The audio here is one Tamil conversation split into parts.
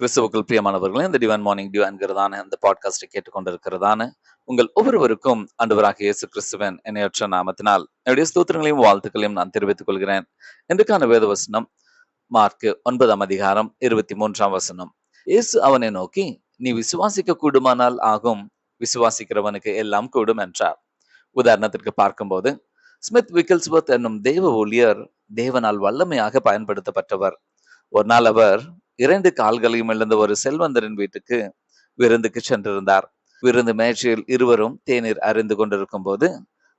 கிறிஸ்துவுக்குள் பிரியமானவர்களே இந்த டிவன் மார்னிங் டியூ என்கிறதான இந்த பாட்காஸ்டை கேட்டுக்கொண்டிருக்கிறதான உங்கள் ஒவ்வொருவருக்கும் அன்பராக இயேசு கிறிஸ்துவன் என்னையற்ற நாமத்தினால் என்னுடைய ஸ்தோத்திரங்களையும் வாழ்த்துக்களையும் நான் தெரிவித்துக் கொள்கிறேன். இன்றைக்கான வேத வசனம் மார்க்கு ஒன்பதாம் அதிகாரம் இருபத்தி மூன்றாம் வசனம். இயேசு அவனை நோக்கி நீ விசுவாசிக்க கூடுமானால் ஆகும் விசுவாசிக்கிறவனுக்கு எல்லாம் கூடும் என்றார். உதாரணத்திற்கு பார்க்கும்போது ஸ்மித் விக்கில்ஸ்வர்த் என்னும் தேவ ஊழியர் தேவனால் வல்லமையாக பயன்படுத்தப்பட்டவர். ஒரு நாள் அவர் இரண்டு கால்களையும் இழந்த ஒரு செல்வந்தரின் வீட்டுக்கு விருந்துக்கு சென்றிருந்தார். விருந்து மேஜையில் இருவரும் தேநீர் அறிந்து கொண்டிருக்கும் போது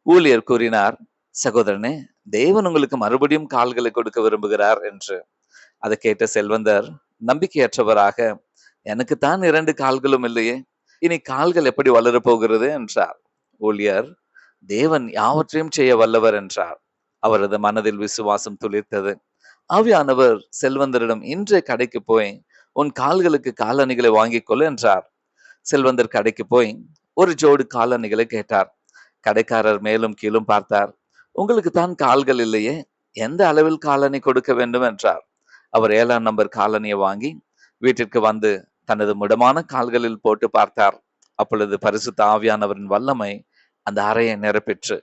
ஊழியர் கூறினார் சகோதரனே தேவன் உங்களுக்கு மறுபடியும் கால்களை கொடுக்க விரும்புகிறார் என்று. அதை கேட்ட செல்வந்தர் நம்பிக்கையற்றவராக எனக்குத்தான் இரண்டு கால்களும் இல்லையே இனி கால்கள் எப்படி வளரப் போகிறது? என்றார். ஊழியர் தேவன் யாவற்றையும் செய்ய வல்லவர் என்றார். அவரது மனதில் விசுவாசம் துளிர்த்தது. ஆவியானவர் செல்வந்தரிடம் இன்றைய கடைக்கு போய் உன் கால்களுக்கு காலணிகளை வாங்கிக் கொள் என்றார். செல்வந்தர் கடைக்கு போய் ஒரு ஜோடு காலணிகளை கேட்டார். கடைக்காரர் மேலும் கீழும் பார்த்தார். உங்களுக்கு தான் கால்கள் இல்லையே எந்த அளவில் காலணி கொடுக்க வேண்டும்? என்றார். அவர் ஏழாம் நம்பர் காலணியை வாங்கி வீட்டிற்கு வந்து தனது முடமான கால்களில் போட்டு பார்த்தார். அப்பொழுது பரிசுத்த ஆவியானவரின் வல்லமை அந்த அறையை நிரப்பிற்று.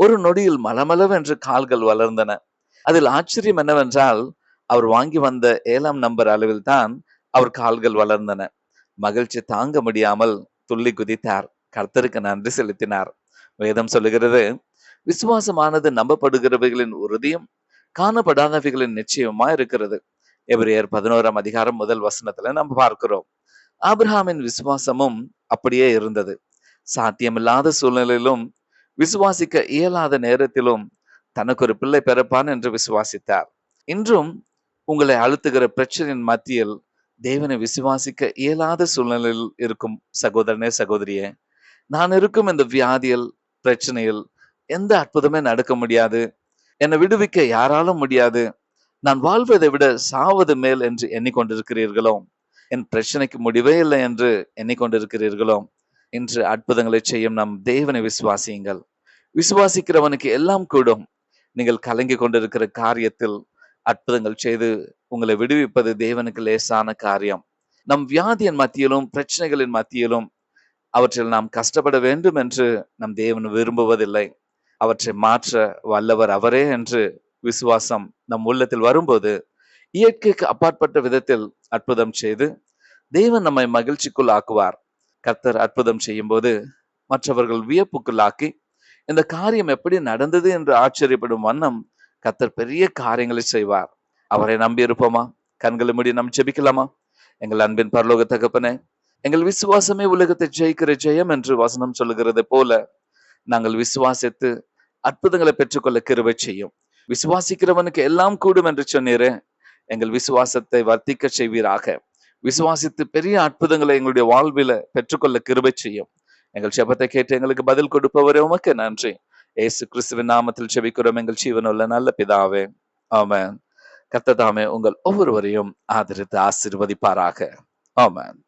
ஒரு நொடியில் மலமளவென்று கால்கள் வளர்ந்தன. அதில் ஆச்சரியம் என்னவென்றால் அவர் வாங்கி வந்த ஏழாம் நம்பர் அளவில் தான் அவர் கால்கள் வளர்ந்தன. மகிழ்ச்சி தாங்க முடியாமல் துள்ளி குதித்தார். கர்த்தருக்கு நன்றி செலுத்தினார். வேதம் சொல்லுகிறது விசுவாசமானது நம்பப்படுகிறவைகளின் உறுதியும் காணப்படாதவைகளின் நிச்சயமா இருக்கிறது. எபிரேயர் பதினோராம் அதிகாரம் முதல் வசனத்துல நம்ம பார்க்கிறோம். ஆபிரஹாமின் விசுவாசமும் அப்படியே இருந்தது. சாத்தியமில்லாத சூழ்நிலையிலும் விசுவாசிக்க இயலாத நேரத்திலும் தனக்கு ஒரு பிள்ளை பிறப்பான் என்று விசுவாசித்தார். இன்றும் உங்களை அழுத்துகிற பிரச்சனையின் மத்தியில் தேவனை விசுவாசிக்க இயலாத சூழ்நிலையில் இருக்கும் சகோதரனே சகோதரியே நான் இருக்கும் இந்த வியாதியில் பிரச்சனையில் எந்த அற்புதமே நடக்க முடியாது. என்னை விடுவிக்க யாராலும் முடியாது. நான் வாழ்வதை விட சாவது மேல் என்று எண்ணிக்கொண்டிருக்கிறீர்களோ? என் பிரச்சனைக்கு முடிவே இல்லை என்று எண்ணிக்கொண்டிருக்கிறீர்களோ? இன்று அற்புதங்களை செய்யும் நம் தேவனை விசுவாசியுங்கள். விசுவாசிக்கிறவனுக்கு எல்லாம் கூடும். நீங்கள் கலங்கி கொண்டிருக்கிற காரியத்தில் அற்புதங்கள் செய்து உங்களை விடுவிப்பது தேவனுக்கு லேசான காரியம். நம் வியாதியின் மத்தியிலும் பிரச்சனைகளின் மத்தியிலும் அவற்றில் நாம் கஷ்டப்பட வேண்டும் என்று நம் தேவன் விரும்புவதில்லை. அவற்றை மாற்ற வல்லவர் அவரே என்று விசுவாசம் நம் உள்ளத்தில் வரும்போது இயற்கைக்கு அப்பாற்பட்ட விதத்தில் அற்புதம் செய்து தேவன் நம்மை மகிழ்ச்சிக்குள் ஆக்குவார் கர்த்தர் அற்புதம் செய்யும் போது மற்றவர்கள் வியப்புக்குள்ளாக்கி இந்த காரியம் எப்படி நடந்தது என்று ஆச்சரியப்படும் வண்ணம் கத்தர் பெரிய காரியங்களை செய்வார். அவரை நம்பி இருப்போமா? கண்களை முடி நம் செபிக்கலாமா எங்கள் அன்பின் பரலோக தகப்பனே எங்கள் விசுவாசமே உலகத்தை ஜெயிக்கிற ஜெயம் என்று வசனம் சொல்லுகிறது போல நாங்கள் விசுவாசித்து அற்புதங்களை பெற்றுக்கொள்ள கிருவை செய்யும். விசுவாசிக்கிறவனுக்கு எல்லாம் கூடும் என்று சொன்னீரே எங்கள் விசுவாசத்தை வர்த்திக்க செய்வீராக. விசுவாசித்து பெரிய அற்புதங்களை எங்களுடைய வாழ்வில பெற்றுக்கொள்ள கிருபை செய்யும். எங்கள் செபத்தை கேட்டு எங்களுக்கு பதில் கொடுப்பவரே உமக்கு நன்றி. ஏசு கிறிஸ்துவின் நாமத்தில் செபிக்கிறோம் எங்கள் ஜீவனுள்ள நல்ல பிதாவே ஆமன். கத்ததாமே உங்கள் ஒவ்வொருவரையும் ஆதரித்து ஆசிர்வதிப்பாராக. ஆமன்.